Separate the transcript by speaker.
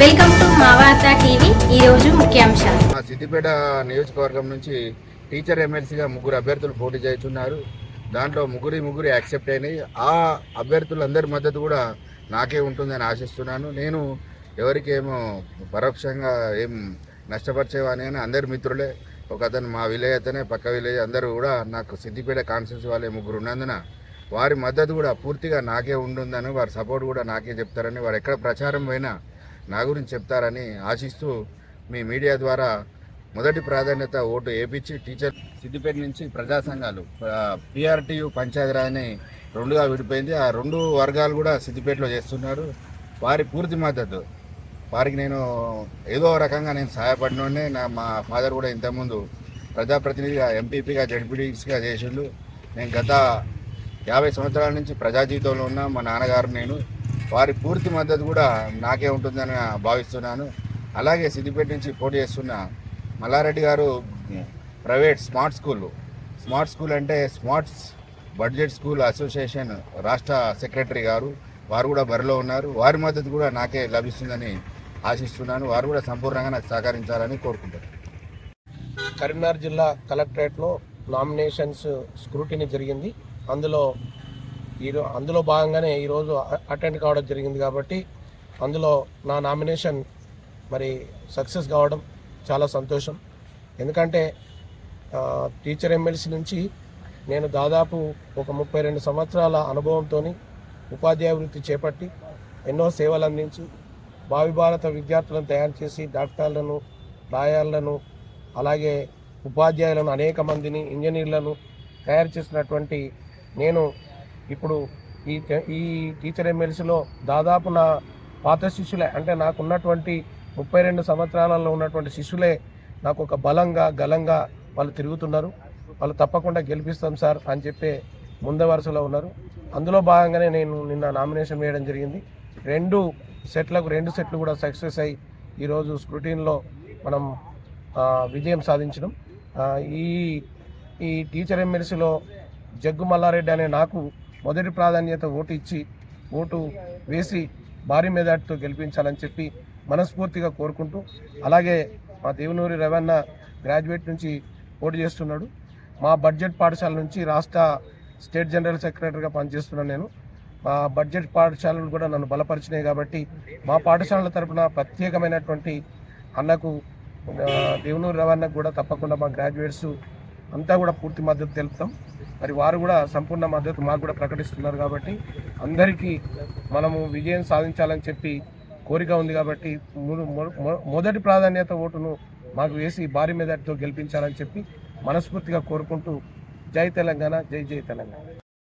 Speaker 1: Welcome to మావార్త TV. ఈరోజు ముఖ్యాంశాలు.
Speaker 2: సిద్దిపేట నియోజకవర్గం నుంచి టీచర్ ఎమ్మెల్సీగా ముగ్గురు అభ్యర్థులు పోటీ చేస్తున్నారు. దాంట్లో ముగ్గురి ముగ్గురు యాక్సెప్ట్ అయినాయి. ఆ అభ్యర్థులందరి మద్దతు కూడా నాకే ఉంటుందని ఆశిస్తున్నాను. నేను ఎవరికేమో పరోక్షంగా ఏం నష్టపరిచేవాని అని అందరి మిత్రులే. ఒక అతను మా విలేజ్ అతనే పక్క విలేజ్ అందరూ కూడా నాకు సిద్దిపేట కాన్స్టిట్యూన్సీ వాళ్ళే ముగ్గురు ఉన్నందున వారి మద్దతు కూడా పూర్తిగా నాకే ఉంటుందని వారి సపోర్ట్ కూడా నాకే చెప్తారని వారు ఎక్కడ ప్రచారం పోయినా నా గురించి చెప్తారని ఆశిస్తూ మీ మీడియా ద్వారా మొదటి ప్రాధాన్యత ఓటు వేపించి టీచర్ సిద్దిపేట నుంచి ప్రజా సంఘాలు పిఆర్టీయు పంచాయతీరాజ్ని రెండుగా విడిపోయింది. ఆ రెండు వర్గాలు కూడా సిద్దిపేటలో చేస్తున్నారు. వారి పూర్తి మద్దతు. వారికి నేను ఏదో రకంగా నేను సహాయపడినోడే నా మా ఫాదర్ కూడా ఇంతకుముందు ప్రజాప్రతినిధిగా ఎంపీపీగా జడ్పీటీసీగా చేసిండు. నేను గత యాభై సంవత్సరాల నుంచి ప్రజా జీవితంలో ఉన్న మా నాన్నగారు నేను వారి పూర్తి మద్దతు కూడా నాకే ఉంటుందని భావిస్తున్నాను. అలాగే సిద్దిపేట నుంచి పోటీ చేస్తున్న మల్లారెడ్డి గారు private smart school smart school అంటే స్మార్ట్స్ బడ్జెట్ స్కూల్ అసోసియేషన్ రాష్ట్ర సెక్రటరీ గారు వారు కూడా బరిలో ఉన్నారు. వారి మద్దతు కూడా నాకే లభిస్తుందని ఆశిస్తున్నాను. వారు కూడా సంపూర్ణంగా నాకు సహకరించాలని కోరుకుంటారు
Speaker 3: కరీంనగర్ జిల్లా కలెక్టరేట్లో నామినేషన్స్ స్క్రూటినీ జరిగింది. అందులో ఈరో అందులో భాగంగానే ఈరోజు అటెండ్ కావడం జరిగింది కాబట్టి అందులో నా నామినేషన్ మరి సక్సెస్ కావడం చాలా సంతోషం. ఎందుకంటే టీచర్ ఎమ్మెల్సీ నుంచి నేను దాదాపు ఒక ముప్పై రెండు సంవత్సరాల అనుభవంతో ఉపాధ్యాయ వృత్తి చేపట్టి ఎన్నో సేవలు అందించి భావి భారత విద్యార్థులను తయారు చేసి డాక్టర్లను లాయర్లను అలాగే ఉపాధ్యాయులను అనేక మందిని ఇంజనీర్లను తయారు చేసినటువంటి నేను ఇప్పుడు ఈ ఈ టీచర్ ఎమ్మెల్సీలో దాదాపు నా పాత శిష్యులే అంటే నాకు ఉన్నటువంటి ముప్పై రెండు సంవత్సరాలలో ఉన్నటువంటి శిష్యులే నాకు ఒక బలంగా గలంగా వాళ్ళు తిరుగుతున్నారు. వాళ్ళు తప్పకుండా గెలిపిస్తాం సార్ అని చెప్పే ముందు వరుసలో ఉన్నారు. అందులో భాగంగానే నేను నిన్న నామినేషన్ వేయడం జరిగింది. రెండు సెట్లకు రెండు సెట్లు కూడా సక్సెస్ అయ్యి ఈరోజు స్క్రూటీన్లో మనం విజయం సాధించడం ఈ ఈ టీచర్ ఎమ్మెల్సీలో జగ్గు మల్లారెడ్డి అనే నాకు మొదటి ప్రాధాన్యత ఓటు ఇచ్చి ఓటు వేసి భారీ మెజార్టీతో గెలిపించాలని చెప్పి మనస్ఫూర్తిగా కోరుకుంటూ అలాగే మా దేవునూరి రవణ గ్రాడ్యుయేట్ నుంచి పోటీ చేస్తున్నాడు. మా బడ్జెట్ పాఠశాల నుంచి రాష్ట్ర స్టేట్ జనరల్ సెక్రటరీగా పనిచేస్తున్నాను నేను. మా బడ్జెట్ పాఠశాలలు కూడా నన్ను బలపరిచినాయి కాబట్టి మా పాఠశాలల తరపున ప్రత్యేకమైనటువంటి అన్నకు దేవునూరు రవాణాకు కూడా తప్పకుండా మా గ్రాడ్యుయేట్స్ అంతా కూడా పూర్తి మద్దతు తెలుపుతాం. మరి వారు కూడా సంపూర్ణ మద్దతు మాకు కూడా ప్రకటిస్తున్నారు కాబట్టి అందరికీ మనము విజయం సాధించాలని చెప్పి కోరిక ఉంది కాబట్టి మొదటి ప్రాధాన్యత ఓటును మాకు వేసి భారీ మీదతో గెలిపించాలని చెప్పి మనస్ఫూర్తిగా కోరుకుంటూ జై తెలంగాణ జై జై తెలంగాణ.